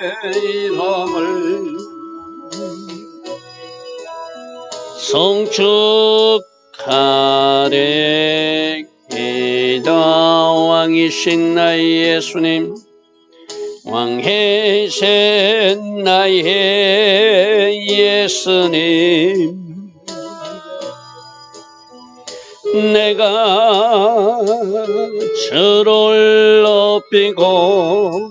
이름을 성축하래 기다 왕이신 나의 예수님 왕이신 나의 예수님 내가 주를 높이고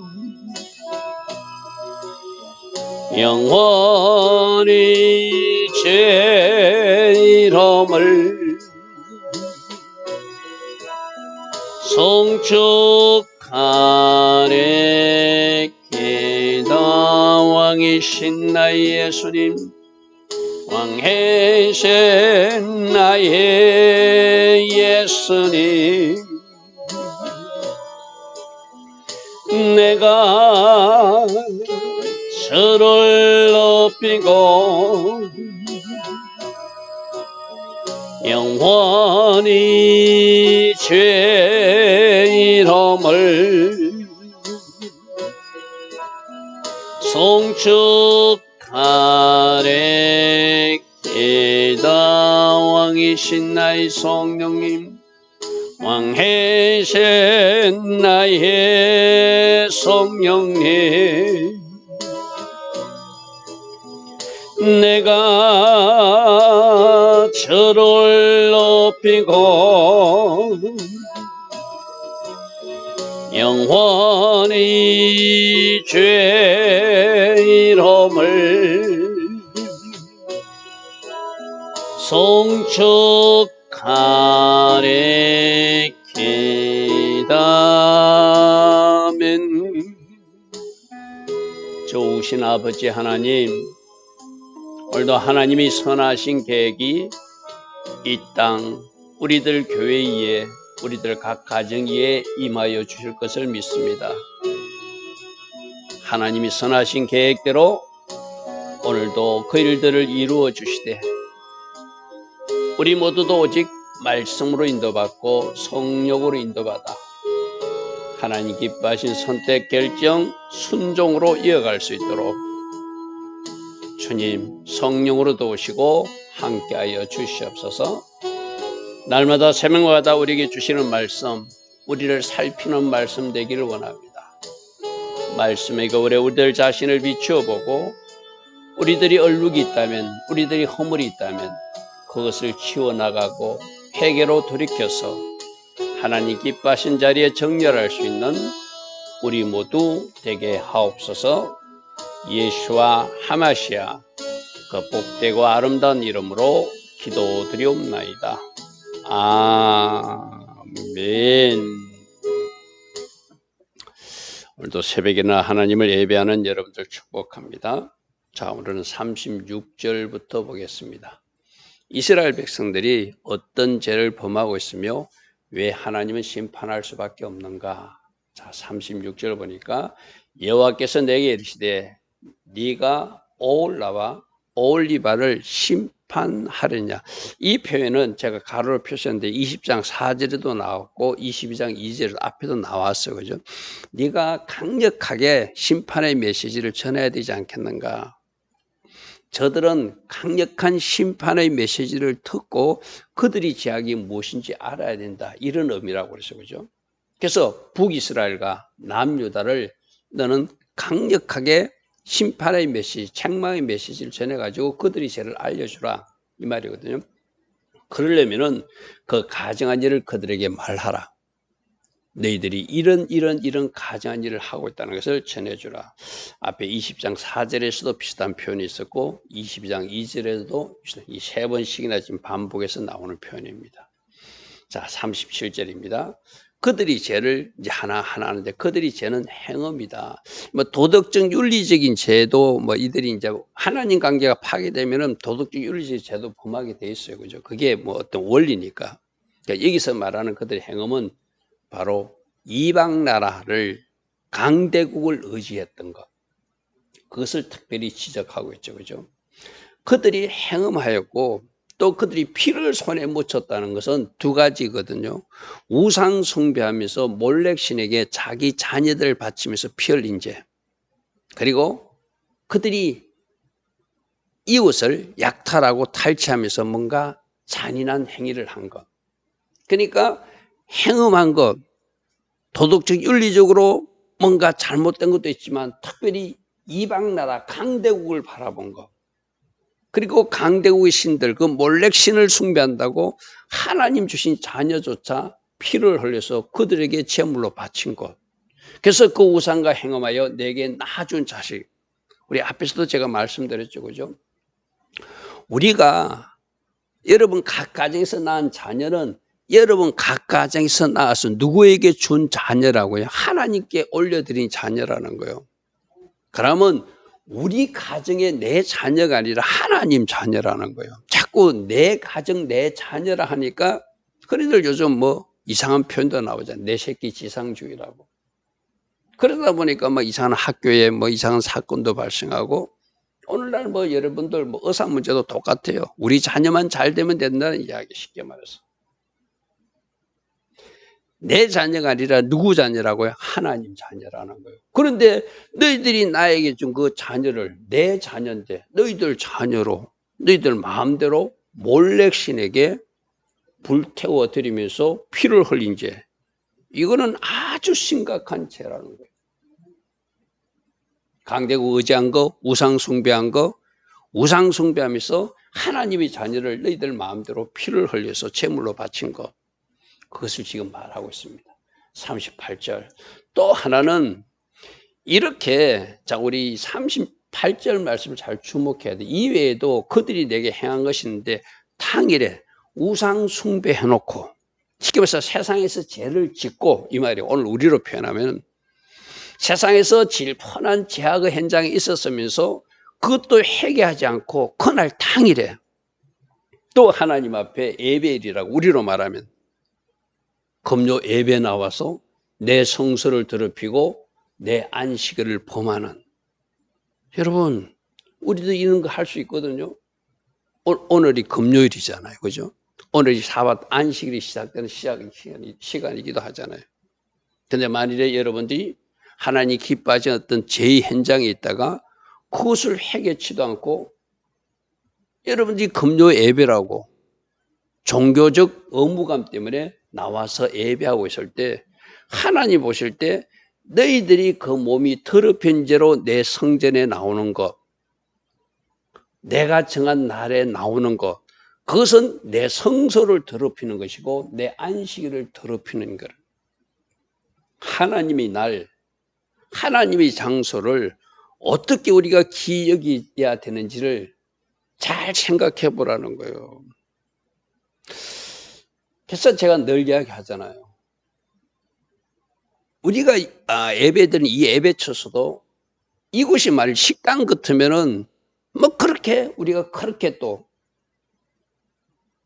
영원히 제 이름을 송축하네. 기다 왕이신 나의 예수님 왕이신 나의 예수님. 내가 주를 높이고 영원히 죄 이름을 송축하래. 기다 왕이신 나의 성령님 왕이신 나의 성령님 내가 저를 높이고 영원히 죄 이름을 송축하래 기다멘 좋으신 아버지 하나님 오늘도 하나님이 선하신 계획이 이 땅 우리들 교회 위에 우리들 각 가정 위에 임하여 주실 것을 믿습니다. 하나님이 선하신 계획대로 오늘도 그 일들을 이루어 주시되 우리 모두도 오직 말씀으로 인도받고 성령으로 인도받아 하나님 기뻐하신 선택 결정 순종으로 이어갈 수 있도록 주님 성령으로 도우시고 함께하여 주시옵소서. 날마다 새벽마다 우리에게 주시는 말씀, 우리를 살피는 말씀 되기를 원합니다. 말씀의 거울에 우리들 자신을 비추어 보고 우리들이 얼룩이 있다면, 우리들이 허물이 있다면 그것을 치워 나가고 회개로 돌이켜서 하나님 기뻐하신 자리에 정렬할 수 있는 우리 모두 되게 하옵소서. 예수와 하마시아 그 복되고 아름다운 이름으로 기도드리옵나이다. 아멘. 오늘도 새벽에나 하나님을 예배하는 여러분들 축복합니다. 자, 오늘은 36절부터 보겠습니다. 이스라엘 백성들이 어떤 죄를 범하고 있으며 왜 하나님은 심판할 수밖에 없는가? 자, 36절 보니까 여호와께서 내게 이르시되 네가 오올라와 오올리바를 심판하려냐. 이 표현은 제가 가로로 표시했는데 20장 4절에도 나왔고 22장 2절 앞에도 나왔어요 그죠? 네가 강력하게 심판의 메시지를 전해야 되지 않겠는가? 저들은 강력한 심판의 메시지를 듣고 그들이 제약이 무엇인지 알아야 된다. 이런 의미라고 그랬어. 그죠? 그래서 북이스라엘과 남유다를 너는 강력하게 심판의 메시지, 책망의 메시지를 전해가지고 그들이 죄를 알려주라. 이 말이거든요. 그러려면은 그 가정한 일을 그들에게 말하라. 너희들이 이런 이런 이런 가정한 일을 하고 있다는 것을 전해주라. 앞에 20장 4절에서도 비슷한 표현이 있었고 22장 2절에도 이 세 번씩이나 지금 반복해서 나오는 표현입니다. 자, 37절입니다. 그들이 죄를 이제 하나하나 하는데 그들이 죄는 행음이다. 뭐 도덕적 윤리적인 죄도 뭐 이들이 이제 하나님 관계가 파괴되면은 도덕적 윤리적 죄도 범하게 돼 있어요. 그죠? 그게 뭐 어떤 원리니까. 그러니까 여기서 말하는 그들의 행음은 바로 이방 나라를 강대국을 의지했던 것. 그것을 특별히 지적하고 있죠. 그죠? 그들이 행음하였고 또 그들이 피를 손에 묻혔다는 것은 두 가지거든요. 우상 숭배하면서 몰렉 신에게 자기 자녀들을 바치면서 피 흘린 죄. 그리고 그들이 이웃을 약탈하고 탈취하면서 뭔가 잔인한 행위를 한 것. 그러니까 행음한 것, 도덕적 윤리적으로 뭔가 잘못된 것도 있지만 특별히 이방 나라 강대국을 바라본 것. 그리고 강대국의 신들, 그 몰렉 신을 숭배한다고 하나님 주신 자녀조차 피를 흘려서 그들에게 제물로 바친 것. 그래서 그 우상과 행함하여 내게 낳아준 자식. 우리 앞에서도 제가 말씀드렸죠. 그죠? 우리가 여러분 각 가정에서 낳은 자녀는 여러분 각 가정에서 낳아서 누구에게 준 자녀라고요? 하나님께 올려드린 자녀라는 거예요. 그러면 우리 가정의 내 자녀가 아니라 하나님 자녀라는 거예요. 자꾸 내 가정, 내 자녀라 하니까 흔히들 요즘 뭐 이상한 표현도 나오잖아요. 내 새끼 지상주의라고. 그러다 보니까 뭐 이상한 학교에 뭐 이상한 사건도 발생하고 오늘날 뭐 여러분들 뭐 의사 문제도 똑같아요. 우리 자녀만 잘 되면 된다는 이야기 쉽게 말해서. 내 자녀가 아니라 누구 자녀라고요? 하나님 자녀라는 거예요. 그런데 너희들이 나에게 준 그 자녀를 내 자녀인데 너희들 자녀로 너희들 마음대로 몰렉 신에게 불태워 드리면서 피를 흘린 죄. 이거는 아주 심각한 죄라는 거예요. 강대국 의지한 거, 우상 숭배한 거, 우상 숭배하면서 하나님의 자녀를 너희들 마음대로 피를 흘려서 제물로 바친 것. 그것을 지금 말하고 있습니다. 38절. 또 하나는 이렇게 자 우리 38절 말씀을 잘 주목해야 돼. 이외에도 그들이 내게 행한 것인데 당일에 우상 숭배해 놓고 쉽게 말해서 세상에서 죄를 짓고 이 말이 오늘 우리로 표현하면 세상에서 질펀한 제약의 현장에 있었으면서 그것도 회개하지 않고 그날 당일에 또 하나님 앞에 예배일이라고 우리로 말하면 금요 예배 나와서 내 성서를 더럽히고 내 안식일을 범하는 여러분 우리도 이런 거 할 수 있거든요. 오늘이 금요일이잖아요. 그죠? 오늘이 사bat 안식일이 시작되는 시작 시간이, 시간이기도 하잖아요. 근데 만일에 여러분들이 하나님 기뻐하지 어떤 죄의 현장에 있다가 그것을 해결치도 않고 여러분들이 금요 예배라고 종교적 의무감 때문에 나와서 예배하고 있을 때 하나님 보실 때 너희들이 그 몸이 더럽힌 죄로 내 성전에 나오는 것 내가 정한 날에 나오는 것 그것은 내 성소를 더럽히는 것이고 내 안식일을 더럽히는 것. 하나님의 날, 하나님의 장소를 어떻게 우리가 기억해야 되는지를 잘 생각해 보라는 거예요. 그래서 제가 늘 이야기하잖아요. 우리가 아, 예배드는 이 예배처서도 이곳이 말 식당 같으면은 뭐 그렇게 우리가 그렇게 또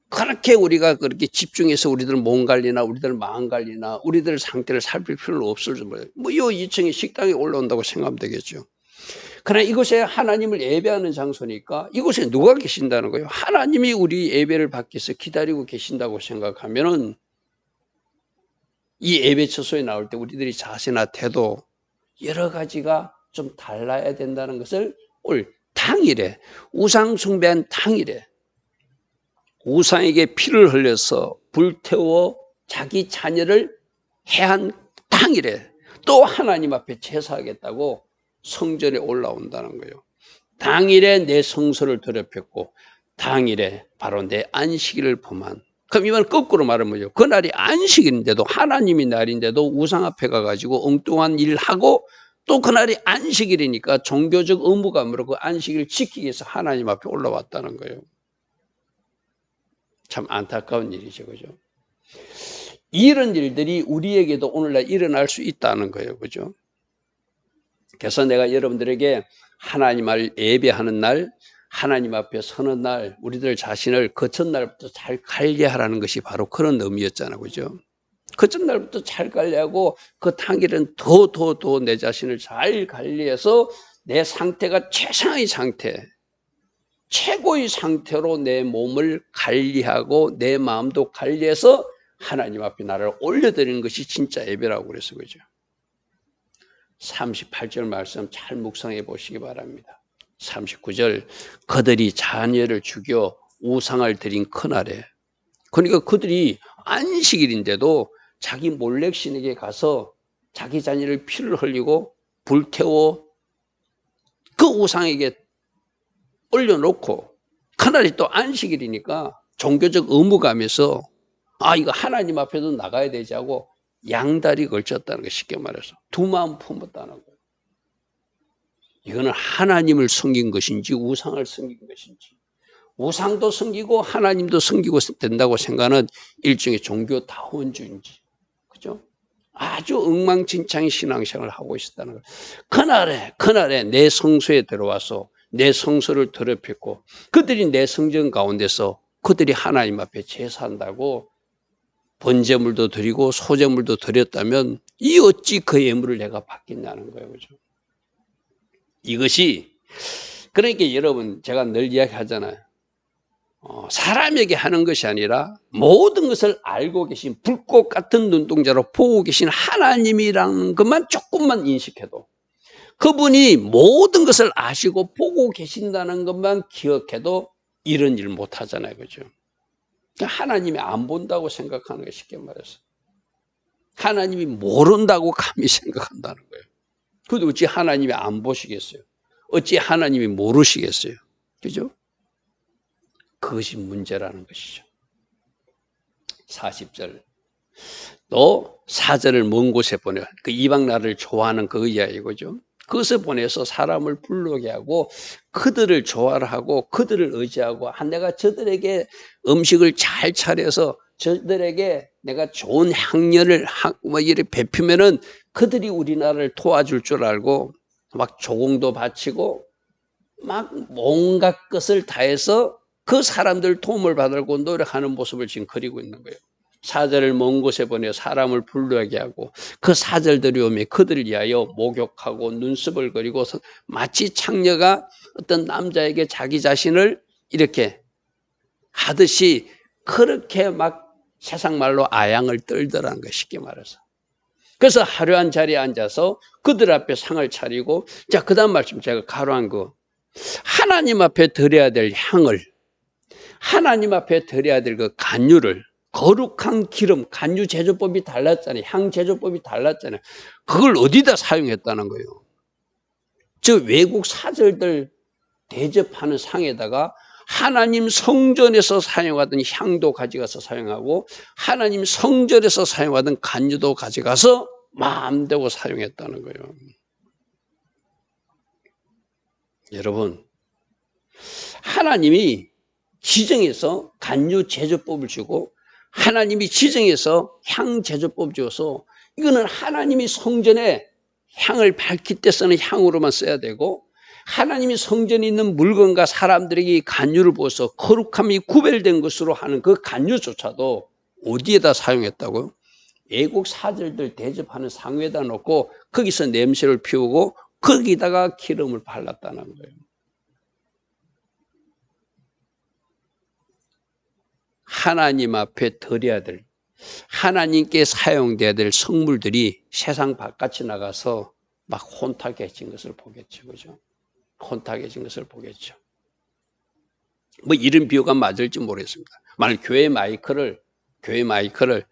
그렇게 우리가 그렇게 집중해서 우리들 몸 관리나 우리들 마음 관리나 우리들 상태를 살필 필요는 없을 정도로 뭐이 2층에 식당에 올라온다고 생각하면 되겠죠. 그러나 이곳에 하나님을 예배하는 장소니까 이곳에 누가 계신다는 거예요? 하나님이 우리 예배를 위해서 기다리고 계신다고 생각하면은 이 예배 처소에 나올 때 우리들이 자세나 태도 여러 가지가 좀 달라야 된다는 것을 올 당일에 우상 숭배한 당일에 우상에게 피를 흘려서 불태워 자기 자녀를 해한 당일에 또 하나님 앞에 제사하겠다고 성전에 올라온다는 거예요. 당일에 내 성소를 더럽혔고 당일에 바로 내 안식일을 범한 그럼 이번 거꾸로 말하면 뭐죠? 그날이 안식일인데도 하나님이 날인데도 우상 앞에 가가지고 엉뚱한 일을 하고 또 그날이 안식일이니까 종교적 의무감으로 그 안식일을 지키기 위해서 하나님 앞에 올라왔다는 거예요. 참 안타까운 일이죠. 그죠? 이런 일들이 우리에게도 오늘날 일어날 수 있다는 거예요. 그죠? 그래서 내가 여러분들에게 하나님을 예배하는 날, 하나님 앞에 서는 날, 우리들 자신을 그 첫날부터 잘 관리하라는 것이 바로 그런 의미였잖아요. 그죠? 그 첫날부터 잘 관리하고 그 당일은 더, 더, 더 내 자신을 잘 관리해서 내 상태가 최상의 상태, 최고의 상태로 내 몸을 관리하고 내 마음도 관리해서 하나님 앞에 나를 올려드리는 것이 진짜 예배라고 그래서 그죠. 38절 말씀 잘 묵상해 보시기 바랍니다. 39절 그들이 자녀를 죽여 우상을 드린 그날에 그러니까 그들이 안식일인데도 자기 몰렉신에게 가서 자기 자녀를 피를 흘리고 불태워 그 우상에게 올려놓고 그날이 또 안식일이니까 종교적 의무감에서 아 이거 하나님 앞에도 나가야 되지 하고 양다리 걸쳤다는 거 쉽게 말해서 두 마음 품었다는 거예요. 이거는 하나님을 섬긴 것인지 우상을 섬긴 것인지 우상도 섬기고 하나님도 섬기고 된다고 생각하는 일종의 종교 다원주의인지 그죠? 아주 엉망진창의 신앙생활을 하고 있었다는 거예요. 그날에 그날에 내 성소에 들어와서 내 성소를 더럽혔고 그들이 내 성전 가운데서 그들이 하나님 앞에 제사한다고 번제물도 드리고 소제물도 드렸다면 이 어찌 그 예물을 내가 받겠냐는 거예요. 그죠? 이것이 그러니까 여러분 제가 늘 이야기하잖아요. 어, 사람에게 하는 것이 아니라 모든 것을 알고 계신 불꽃 같은 눈동자로 보고 계신 하나님이라는 것만 조금만 인식해도 그분이 모든 것을 아시고 보고 계신다는 것만 기억해도 이런 일 못 하잖아요. 그죠? 그러니까 하나님이 안 본다고 생각하는 게 쉽게 말해서. 하나님이 모른다고 감히 생각한다는 거예요. 근데 어찌 하나님이 안 보시겠어요? 어찌 하나님이 모르시겠어요? 그죠? 그것이 문제라는 것이죠. 40절. 또 사절을 먼 곳에 보내. 그 이방 나라를 좋아하는 그 이야기죠. 그것을 보내서 사람을 불러게 하고 그들을 좋아하고 그들을 의지하고 한 내가 저들에게 음식을 잘 차려서 저들에게 내가 좋은 향연을 뭐 이렇게 베푸면은 그들이 우리나라를 도와줄 줄 알고 막 조공도 바치고 막 온갖 것을 다해서 그 사람들 도움을 받으려고 노력하는 모습을 지금 그리고 있는 거예요. 사절을 먼 곳에 보내 사람을 불러게 하고 그 사절들이 오면 그들을 위하여 목욕하고 눈썹을 그리고 마치 창녀가 어떤 남자에게 자기 자신을 이렇게 하듯이 그렇게 막 세상 말로 아양을 떨더라는 거 쉽게 말해서. 그래서 하루한 자리에 앉아서 그들 앞에 상을 차리고 자, 그 다음 말씀 제가 가로한 거. 하나님 앞에 드려야 될 향을 하나님 앞에 드려야 될 그 간유를 거룩한 기름, 간유 제조법이 달랐잖아요. 향 제조법이 달랐잖아요. 그걸 어디다 사용했다는 거예요. 저 외국 사절들 대접하는 상에다가 하나님 성전에서 사용하던 향도 가져가서 사용하고 하나님 성전에서 사용하던 간유도 가져가서 마음대로 사용했다는 거예요. 여러분, 하나님이 지정해서 간유 제조법을 주고 하나님이 지정해서 향 제조법 주어서 이거는 하나님이 성전에 향을 밝힐 때 쓰는 향으로만 써야 되고 하나님이 성전에 있는 물건과 사람들에게 간유를 부어서 거룩함이 구별된 것으로 하는 그 간유조차도 어디에다 사용했다고요? 애국 사절들 대접하는 상에다 놓고 거기서 냄새를 피우고 거기다가 기름을 발랐다는 거예요. 하나님 앞에 드려야 될 하나님께 사용돼야 될 성물들이 세상 바깥에 나가서 막 혼탁해진 것을 보겠죠. 그죠? 혼탁해진 것을 보겠죠. 뭐 이런 비유가 맞을지 모르겠습니다. 만약 교회 마이크를 교회 마이크를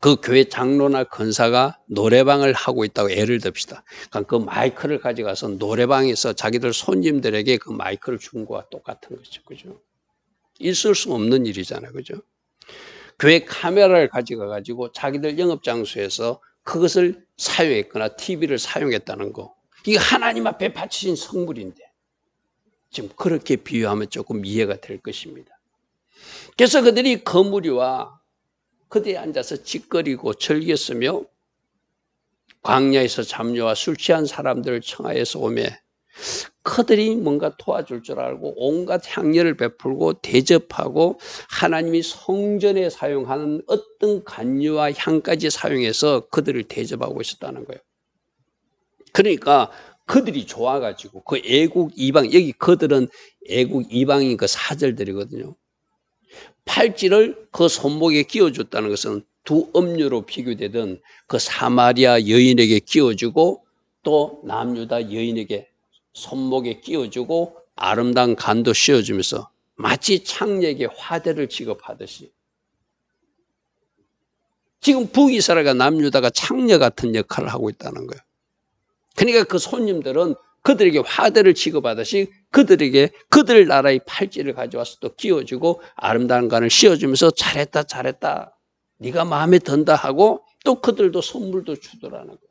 그 교회 장로나 권사가 노래방을 하고 있다고 예를 듭시다. 그러니까 그 마이크를 가져가서 노래방에서 자기들 손님들에게 그 마이크를 준 거와 똑같은 거죠. 그죠? 있을 수 없는 일이잖아요. 그죠? 교회 카메라를 가져가 가지고 자기들 영업 장소에서 그것을 사용했거나 TV를 사용했다는 거. 이게 하나님 앞에 바치신 성물인데 지금 그렇게 비유하면 조금 이해가 될 것입니다. 그래서 그들이 거무리와 그들이 앉아서 짓거리고 즐겼으며 광야에서 잠녀와 술 취한 사람들을 청하여서 오매 그들이 뭔가 도와줄 줄 알고 온갖 향연을 베풀고 대접하고 하나님이 성전에 사용하는 어떤 간유와 향까지 사용해서 그들을 대접하고 있었다는 거예요. 그러니까 그들이 좋아가지고 그 애국 이방 여기 그들은 애국 이방인 그 사절들이거든요. 팔찌를 그 손목에 끼워줬다는 것은 두 음료로 비교되던 그 사마리아 여인에게 끼워주고 또 남유다 여인에게 손목에 끼워주고 아름다운 간도 씌워주면서 마치 창녀에게 화대를 취급하듯이 지금 북이스라엘과 남유다가 창녀 같은 역할을 하고 있다는 거예요. 그러니까 그 손님들은 그들에게 화대를 취급하듯이 그들에게 그들 나라의 팔찌를 가져와서 또 끼워주고 아름다운 간을 씌워주면서 잘했다 잘했다 네가 마음에 든다 하고 또 그들도 선물도 주더라는 거예요.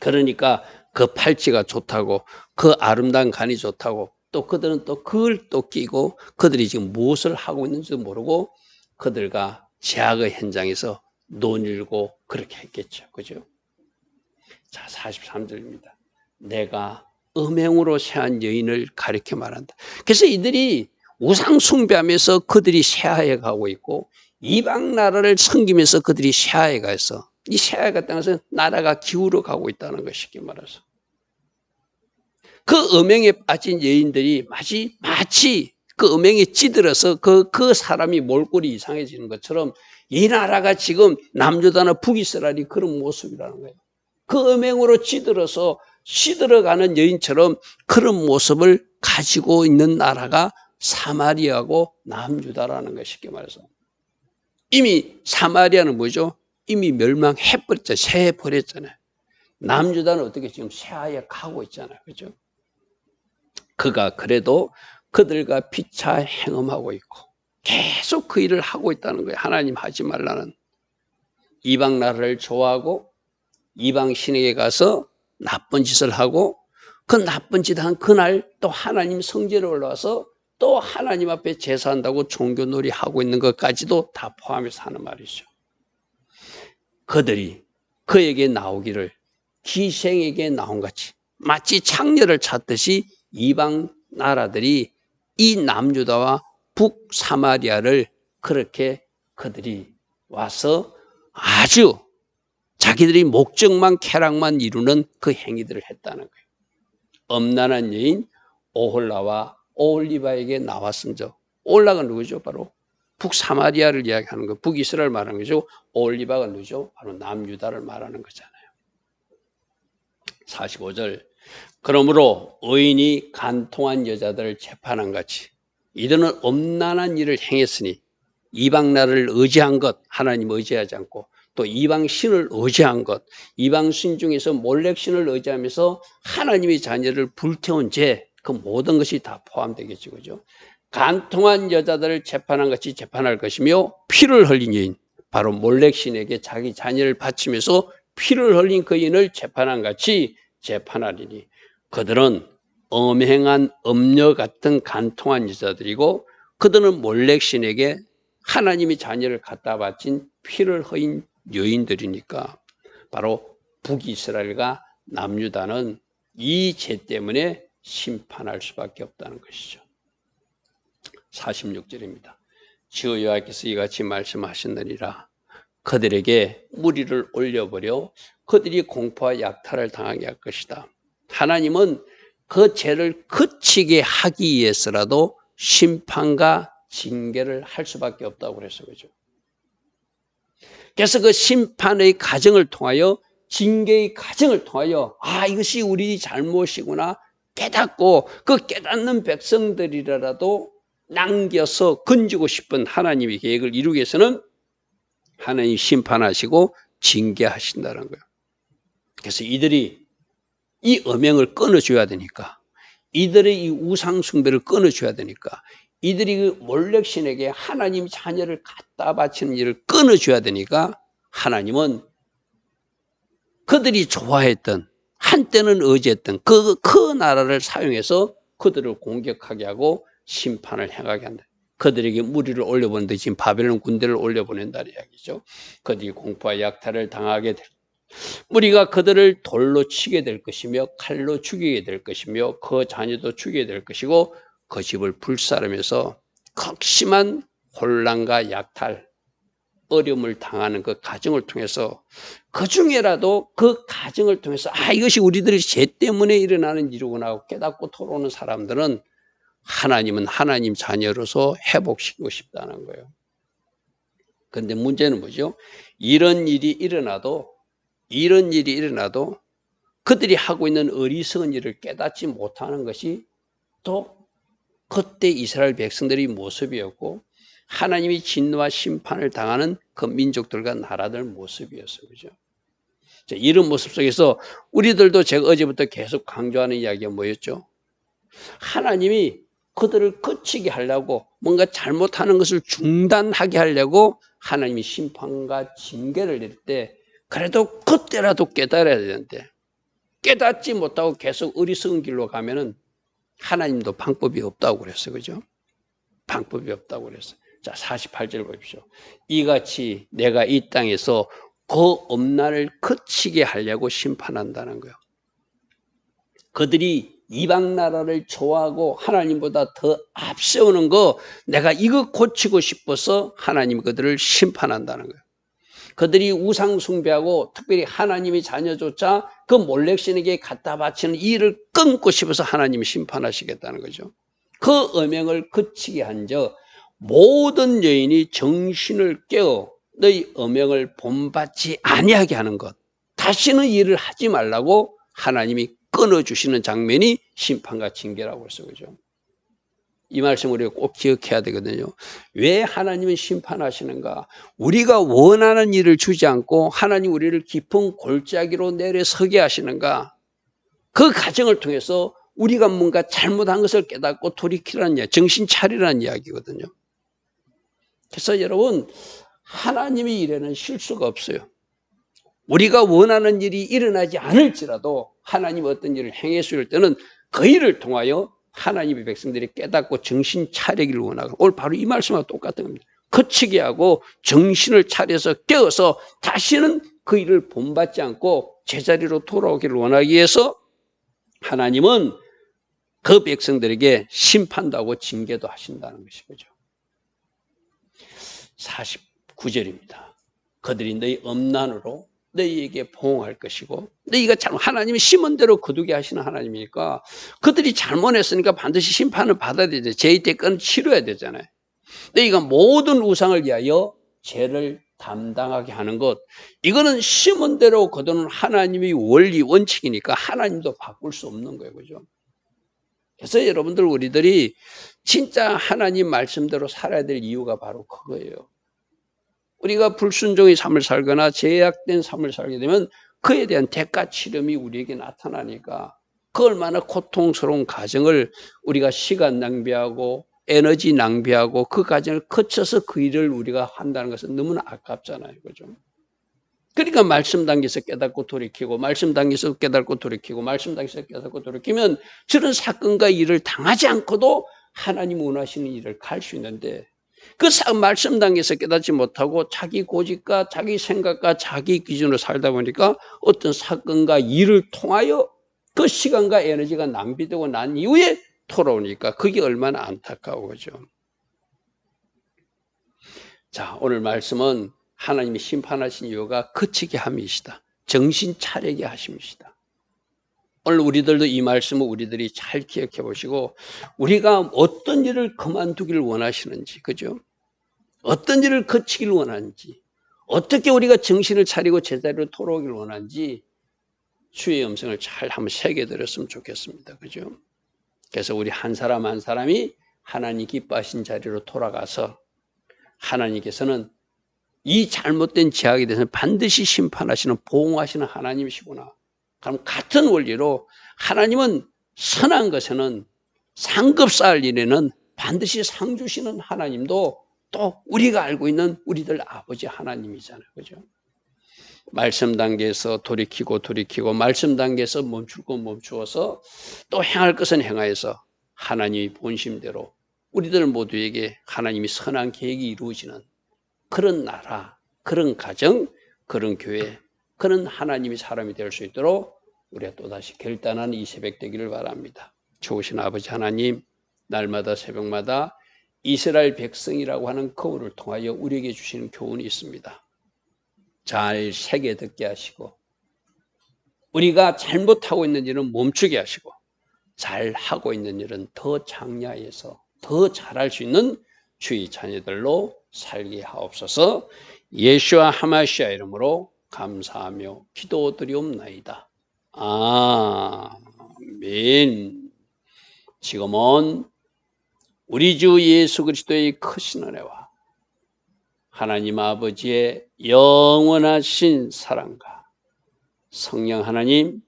그러니까 그 팔찌가 좋다고 그 아름다운 간이 좋다고 또 그들은 또 그걸 또 끼고 그들이 지금 무엇을 하고 있는지도 모르고 그들과 제약의 현장에서 논일고 그렇게 했겠죠. 그죠? 자, 43절입니다. 내가 음행으로 세한 여인을 가리켜 말한다. 그래서 이들이 우상 숭배하면서 그들이 쇠하에 가고 있고 이방 나라를 섬기면서 그들이 쇠하에 가서 이 쇠하에 갔다는 것은 나라가 기울어 가고 있다는 것 쉽게 말해서 그 음행에 빠진 여인들이 마치 마치 그 음행에 찌들어서 그, 그 사람이 몰골이 이상해지는 것처럼 이 나라가 지금 남유다나 북이스라엘이 그런 모습이라는 거예요. 그 음행으로 찌들어서 시들어가는 여인처럼 그런 모습을 가지고 있는 나라가 사마리아고 남유다라는 것 쉽게 말해서 이미 사마리아는 뭐죠? 이미 멸망해버렸죠. 새해버렸잖아요. 남유다는 어떻게 지금 새하에 가고 있잖아요. 그죠? 그가 그래도 그들과 피차 행음하고 있고 계속 그 일을 하고 있다는 거예요. 하나님 하지 말라는. 이방 나라를 좋아하고 이방 신에게 가서 나쁜 짓을 하고 그 나쁜 짓 한 그날 또 하나님 성전에 올라와서 또 하나님 앞에 제사한다고 종교놀이 하고 있는 것까지도 다 포함해서 하는 말이죠. 그들이 그에게 나오기를 기생에게 나온 같이 마치 창녀를 찾듯이 이방 나라들이 이 남유다와 북사마리아를 그렇게 그들이 와서 아주 자기들이 목적만 쾌락만 이루는 그 행위들을 했다는 거예요. 엄난한 여인 오홀라와 오올리바에게 나왔음죠. 올라가 누구죠? 바로 북사마리아를 이야기하는 거, 북이스라엘 말하는 거죠. 오올리바가 누구죠? 바로 남유다를 말하는 거잖아요. 45절. 그러므로 의인이 간통한 여자들을 재판한 같이 이들은 엄난한 일을 행했으니 이방 나라를 의지한 것 하나님 의지하지 않고 또 이방 신을 의지한 것 이방 신 중에서 몰렉 신을 의지하면서 하나님의 자녀를 불태운 죄 그 모든 것이 다 포함되겠죠. 그죠? 간통한 여자들을 재판한 같이 재판할 것이며 피를 흘린 여인 바로 몰렉 신에게 자기 자녀를 바치면서 피를 흘린 그 여인을 재판한 같이 재판하리니 그들은 엄행한 음녀 같은 간통한 여자들이고 그들은 몰렉 신에게 하나님이 자녀를 갖다 바친 피를 흘린 여인들이니까 바로 북이스라엘과 남유다는 이 죄 때문에 심판할 수밖에 없다는 것이죠. 46절입니다. 주 여호와께서 이같이 말씀하셨느니라 그들에게 무리를 올려버려 그들이 공포와 약탈을 당하게 할 것이다. 하나님은 그 죄를 그치게 하기 위해서라도 심판과 징계를 할 수밖에 없다고 그래서 그죠. 그래서 그 심판의 과정을 통하여 징계의 과정을 통하여 아 이것이 우리 잘못이구나 깨닫고 그 깨닫는 백성들이라도 남겨서 건지고 싶은 하나님의 계획을 이루기 위해서는 하나님 심판하시고 징계하신다는 거예요. 그래서 이들이 이 음행을 끊어줘야 되니까 이들의 이 우상숭배를 끊어줘야 되니까 이들이 그 몰렉신에게 하나님 자녀를 갖다 바치는 일을 끊어줘야 되니까 하나님은 그들이 좋아했던 한때는 의지했던 그, 그 나라를 사용해서 그들을 공격하게 하고 심판을 행하게 한다. 그들에게 무리를 올려보는데 지금 바벨론 군대를 올려보낸다는 이야기죠. 그들이 공포와 약탈을 당하게 될 무리가 그들을 돌로 치게 될 것이며 칼로 죽이게 될 것이며 그 자녀도 죽이게 될 것이고 그 집을 불사르면서 극심한 혼란과 약탈, 어려움을 당하는 그 가정을 통해서 그 중에라도 그 가정을 통해서 아 이것이 우리들의 죄 때문에 일어나는 일이구나 하고 깨닫고 돌아오는 사람들은 하나님은 하나님 자녀로서 회복시키고 싶다는 거예요. 그런데 문제는 뭐죠? 이런 일이 일어나도 이런 일이 일어나도 그들이 하고 있는 어리석은 일을 깨닫지 못하는 것이 또 그때 이스라엘 백성들의 모습이었고 하나님이 진노와 심판을 당하는 그 민족들과 나라들 모습이었어요. 그죠? 자, 이런 모습 속에서 우리들도 제가 어제부터 계속 강조하는 이야기가 뭐였죠? 하나님이 그들을 거치게 하려고 뭔가 잘못하는 것을 중단하게 하려고 하나님이 심판과 징계를 낼 때 그래도 그때라도 깨달아야 되는데 깨닫지 못하고 계속 어리석은 길로 가면은 하나님도 방법이 없다고 그랬어요. 그죠? 방법이 없다고 그랬어요. 자, 48절 보십시오. 이같이 내가 이 땅에서 그 엄난을 거치게 하려고 심판한다는 거예요. 그들이 이방 나라를 좋아하고 하나님보다 더 앞세우는 거 내가 이거 고치고 싶어서 하나님 그들을 심판한다는 거예요. 그들이 우상 숭배하고 특별히 하나님의 자녀조차 그 몰렉신에게 갖다 바치는 일을 끊고 싶어서 하나님이 심판하시겠다는 거죠. 그 음행을 그치게 한저 모든 여인이 정신을 깨어 너희 음행을 본받지 아니하게 하는 것 다시는 일을 하지 말라고 하나님이 끊어주시는 장면이 심판과 징계라고 했어 그죠? 이 말씀 우리가 꼭 기억해야 되거든요. 왜 하나님은 심판하시는가? 우리가 원하는 일을 주지 않고 하나님 우리를 깊은 골짜기로 내려 서게 하시는가? 그 과정을 통해서 우리가 뭔가 잘못한 것을 깨닫고 돌이키라는 이야기, 정신 차리라는 이야기거든요. 그래서 여러분, 하나님의 일에는 실수가 없어요. 우리가 원하는 일이 일어나지 않을지라도 하나님 어떤 일을 행했을 때는 그 일을 통하여 하나님의 백성들이 깨닫고 정신 차리기를 원하고 오늘 바로 이 말씀과 똑같은 겁니다. 거치게 하고 정신을 차려서 깨어서 다시는 그 일을 본받지 않고 제자리로 돌아오기를 원하기 위해서 하나님은 그 백성들에게 심판도 하고 징계도 하신다는 것이죠. 49절입니다. 그들이 너희 엄난으로 너희에게 보응할 것이고 너희가 참 하나님이 심은 대로 거두게 하시는 하나님이니까 그들이 잘못했으니까 반드시 심판을 받아야 되죠. 제의 대가는 치러야 되잖아요. 너희가 모든 우상을 위하여 죄를 담당하게 하는 것 이거는 심은 대로 거두는 하나님의 원리 원칙이니까 하나님도 바꿀 수 없는 거예요. 그죠? 그래서 여러분들 우리들이 진짜 하나님 말씀대로 살아야 될 이유가 바로 그거예요. 우리가 불순종의 삶을 살거나 제약된 삶을 살게 되면 그에 대한 대가 치름이 우리에게 나타나니까 그 얼마나 고통스러운 과정을 우리가 시간 낭비하고 에너지 낭비하고 그 과정을 거쳐서 그 일을 우리가 한다는 것은 너무나 아깝잖아요. 그죠? 그러니까 말씀 단계에서 깨닫고 돌이키고 말씀 단계에서 깨닫고 돌이키고 말씀 단계에서 깨닫고 돌이키면 저런 사건과 일을 당하지 않고도 하나님 원하시는 일을 갈 수 있는데 그 말씀 단계에서 깨닫지 못하고 자기 고집과 자기 생각과 자기 기준으로 살다 보니까 어떤 사건과 일을 통하여 그 시간과 에너지가 낭비되고 난 이후에 돌아오니까 그게 얼마나 안타까워죠. 자, 오늘 말씀은 하나님이 심판하신 이유가 그치게 함이시다. 정신 차리게 하심이시다. 오늘 우리들도 이 말씀을 우리들이 잘 기억해 보시고 우리가 어떤 일을 그만두기를 원하시는지 그죠? 어떤 일을 거치기를 원하는지 어떻게 우리가 정신을 차리고 제자리로 돌아오기를 원하는지 주의 음성을 잘 한번 새겨드렸으면 좋겠습니다. 그죠? 그래서 우리 한 사람 한 사람이 하나님 기뻐하신 자리로 돌아가서 하나님께서는 이 잘못된 제약에 대해서 반드시 심판하시는 보응하시는 하나님이시구나. 그럼 같은 원리로 하나님은 선한 것에는 상급 쌓을 일에는 반드시 상 주시는 하나님도 또 우리가 알고 있는 우리들 아버지 하나님이잖아요. 그죠? 말씀 단계에서 돌이키고 돌이키고 말씀 단계에서 건 멈추어서 또 행할 것은 행하여서 하나님의 본심대로 우리들 모두에게 하나님이 선한 계획이 이루어지는 그런 나라, 그런 가정, 그런 교회, 그런 하나님의 사람이 될 수 있도록 우리가 또다시 결단하는 이 새벽 되기를 바랍니다. 좋으신 아버지 하나님, 날마다 새벽마다 이스라엘 백성이라고 하는 거울을 통하여 우리에게 주시는 교훈이 있습니다. 잘 새겨 듣게 하시고, 우리가 잘못하고 있는 일은 멈추게 하시고, 잘 하고 있는 일은 더 장려해서 더 잘할 수 있는 주의 자녀들로 살게 하옵소서 예수와 하마시아 이름으로 감사하며 기도드리옵나이다. 아멘. 지금은 우리 주 예수 그리스도의 크신 은혜와 하나님 아버지의 영원하신 사랑과 성령 하나님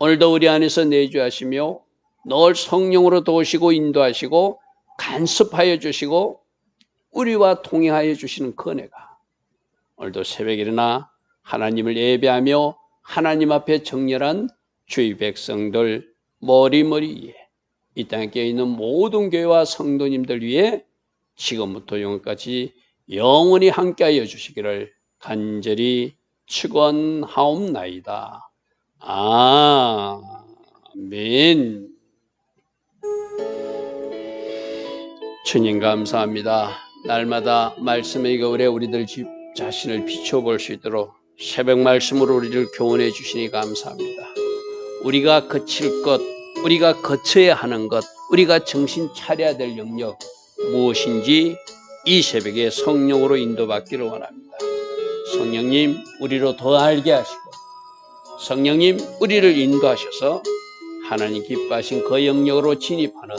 오늘도 우리 안에서 내주하시며 늘 성령으로 도우시고 인도하시고 간섭하여 주시고 우리와 통행하여 주시는 그 은혜가 오늘도 새벽에 일어나 하나님을 예배하며 하나님 앞에 정렬한 주의 백성들 머리머리 위에 이 땅에 있는 모든 교회와 성도님들 위해 지금부터 영원까지 영원히 함께하여 주시기를 간절히 축원하옵나이다. 아멘. 주님 감사합니다. 날마다 말씀의 거울에 우리들 집 자신을 비춰볼 수 있도록 새벽 말씀으로 우리를 교훈해 주시니 감사합니다. 우리가 거칠 것, 우리가 거쳐야 하는 것, 우리가 정신 차려야 될 영역 무엇인지 이 새벽에 성령으로 인도받기를 원합니다. 성령님, 우리로 더 알게 하시고 성령님, 우리를 인도하셔서 하나님 기뻐하신 그 영역으로 진입하는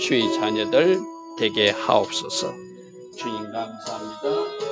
주의 자녀들 되게 하옵소서. 주님 감사합니다.